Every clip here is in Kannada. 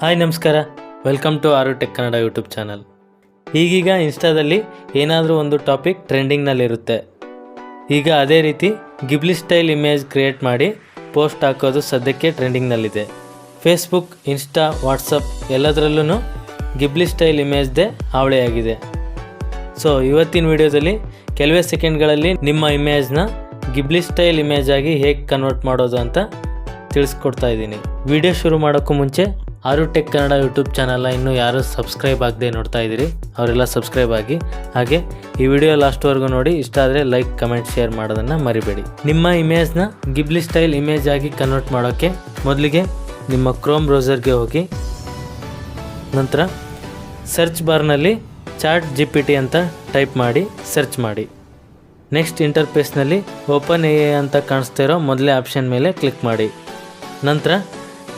ಹಾಯ್, ನಮಸ್ಕಾರ. ವೆಲ್ಕಮ್ ಟು ಆರು ಟೆಕ್ ಕನ್ನಡ ಯೂಟ್ಯೂಬ್ ಚಾನಲ್ ಈಗೀಗ ಇನ್ಸ್ಟಾದಲ್ಲಿ ಏನಾದರೂ ಒಂದು ಟಾಪಿಕ್ ಟ್ರೆಂಡಿಂಗ್ನಲ್ಲಿರುತ್ತೆ ಈಗ ಅದೇ ರೀತಿ ಗಿಬ್ಲಿ ಸ್ಟೈಲ್ ಇಮೇಜ್ ಕ್ರಿಯೇಟ್ ಮಾಡಿ ಪೋಸ್ಟ್ ಹಾಕೋದು ಸದ್ಯಕ್ಕೆ ಟ್ರೆಂಡಿಂಗ್ನಲ್ಲಿದೆ ಫೇಸ್ಬುಕ್ ಇನ್ಸ್ಟಾ ವಾಟ್ಸಪ್ ಎಲ್ಲದರಲ್ಲೂ ಗಿಬ್ಲಿ ಸ್ಟೈಲ್ ಇಮೇಜ್ದೇ ಹಾವಳಿಯಾಗಿದೆ. ಸೊ ಇವತ್ತಿನ ವಿಡಿಯೋದಲ್ಲಿ ಕೆಲವೇ ಸೆಕೆಂಡ್ಗಳಲ್ಲಿ ನಿಮ್ಮ ಇಮೇಜ್ನ ಗಿಬ್ಲಿ ಸ್ಟೈಲ್ ಇಮೇಜ್ ಆಗಿ ಹೇಗೆ ಕನ್ವರ್ಟ್ ಮಾಡೋದು ಅಂತ ತಿಳಿಸ್ಕೊಡ್ತಾ ಇದ್ದೀನಿ. ವಿಡಿಯೋ ಶುರು ಮಾಡೋಕ್ಕೂ ಮುಂಚೆ ಆರು ಟೆಕ್ ಕನ್ನಡ ಯೂಟ್ಯೂಬ್ ಚಾನಲ್ನ ಇನ್ನೂ ಯಾರು ಸಬ್ಸ್ಕ್ರೈಬ್ ಆಗದೆ ನೋಡ್ತಾ ಇದ್ದೀರಿ, ಅವರೆಲ್ಲ ಸಬ್ಸ್ಕ್ರೈಬ್ ಆಗಿ. ಹಾಗೆ ಈ ವಿಡಿಯೋ ಲಾಸ್ಟ್ವರೆಗೂ ನೋಡಿ, ಇಷ್ಟ ಆದರೆ ಲೈಕ್, ಕಮೆಂಟ್, ಶೇರ್ ಮಾಡೋದನ್ನು ಮರಿಬೇಡಿ. ನಿಮ್ಮ ಇಮೇಜ್ನ ಗಿಬ್ಲಿ ಸ್ಟೈಲ್ ಇಮೇಜ್ ಆಗಿ ಕನ್ವರ್ಟ್ ಮಾಡೋಕ್ಕೆ ಮೊದಲಿಗೆ ನಿಮ್ಮ ಕ್ರೋಮ್ ಬ್ರೌಸರ್ಗೆ ಹೋಗಿ, ನಂತರ ಸರ್ಚ್ ಬಾರ್ನಲ್ಲಿ ಚಾಟ್ ಜಿ ಪಿ ಟಿ ಅಂತ ಟೈಪ್ ಮಾಡಿ ಸರ್ಚ್ ಮಾಡಿ. ನೆಕ್ಸ್ಟ್ ಇಂಟರ್ಫೇಸ್ನಲ್ಲಿ ಓಪನ್ ಎ ಅಂತ ಕಾಣಿಸ್ತಾ ಇರೋ ಮೊದಲೇ ಆಪ್ಷನ್ ಮೇಲೆ ಕ್ಲಿಕ್ ಮಾಡಿ. ನಂತರ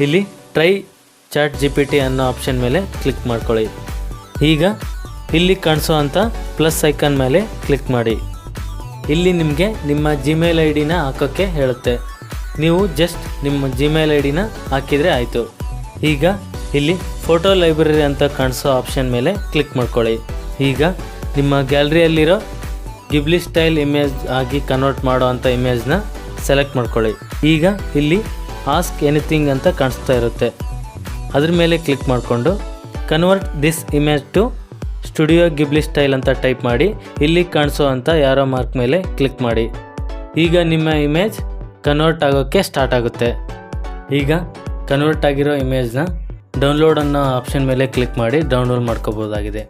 ಇಲ್ಲಿ try chat G P T ಅನ್ನೋ ಆಪ್ಷನ್ ಮೇಲೆ ಕ್ಲಿಕ್ ಮಾಡ್ಕೊಳ್ಳಿ. ಈಗ ಇಲ್ಲಿ ಕಾಣಿಸೋ ಅಂಥ ಪ್ಲಸ್ ಐಕಾನ್ ಮೇಲೆ ಕ್ಲಿಕ್ ಮಾಡಿ. ಇಲ್ಲಿ ನಿಮಗೆ ನಿಮ್ಮ ಜಿಮೇಲ್ ಐ ಡಿನ ಹಾಕೋಕ್ಕೆ ಹೇಳುತ್ತೆ. ನೀವು ಜಸ್ಟ್ ನಿಮ್ಮ ಜಿಮೇಲ್ ಐ ಡಿನ ಹಾಕಿದರೆ ಆಯಿತು. ಈಗ ಇಲ್ಲಿ ಫೋಟೋ ಲೈಬ್ರರಿ ಅಂತ ಕಾಣಿಸೋ ಆಪ್ಷನ್ ಮೇಲೆ ಕ್ಲಿಕ್ ಮಾಡ್ಕೊಳ್ಳಿ. ಈಗ ನಿಮ್ಮ ಗ್ಯಾಲರಿಯಲ್ಲಿರೋ ಗಿಬ್ಲಿ ಸ್ಟೈಲ್ ಇಮೇಜ್ ಆಗಿ ಕನ್ವರ್ಟ್ ಮಾಡೋ ಅಂಥ ಇಮೇಜ್ನ ಸೆಲೆಕ್ಟ್ ಮಾಡ್ಕೊಳ್ಳಿ. ಈಗ ಇಲ್ಲಿ ಆಸ್ಕ್ ಎನಿಥಿಂಗ್ ಅಂತ ಕಾಣಿಸ್ತಾ ಇರುತ್ತೆ. ಅದ್ರ ಮೇಲೆ ಕ್ಲಿಕ್ ಮಾಡಿಕೊಂಡು convert this image to studio Ghibli style ಅಂತ ಟೈಪ್ ಮಾಡಿ, ಇಲ್ಲಿ ಕಾಣಿಸೋ ಅಂತ ಯಾರೋ ಮಾರ್ಕ್ ಮೇಲೆ ಕ್ಲಿಕ್ ಮಾಡಿ. ಈಗ ನಿಮ್ಮ ಇಮೇಜ್ ಕನ್ವರ್ಟ್ ಆಗೋಕ್ಕೆ ಸ್ಟಾರ್ಟ್ ಆಗುತ್ತೆ. ಈಗ ಕನ್ವರ್ಟ್ ಆಗಿರೋ ಇಮೇಜ್ನ ಡೌನ್ಲೋಡ್ ಅನ್ನೋ ಆಪ್ಷನ್ ಮೇಲೆ ಕ್ಲಿಕ್ ಮಾಡಿ ಡೌನ್ಲೋಡ್ ಮಾಡ್ಕೋಬೋದಾಗಿದೆ.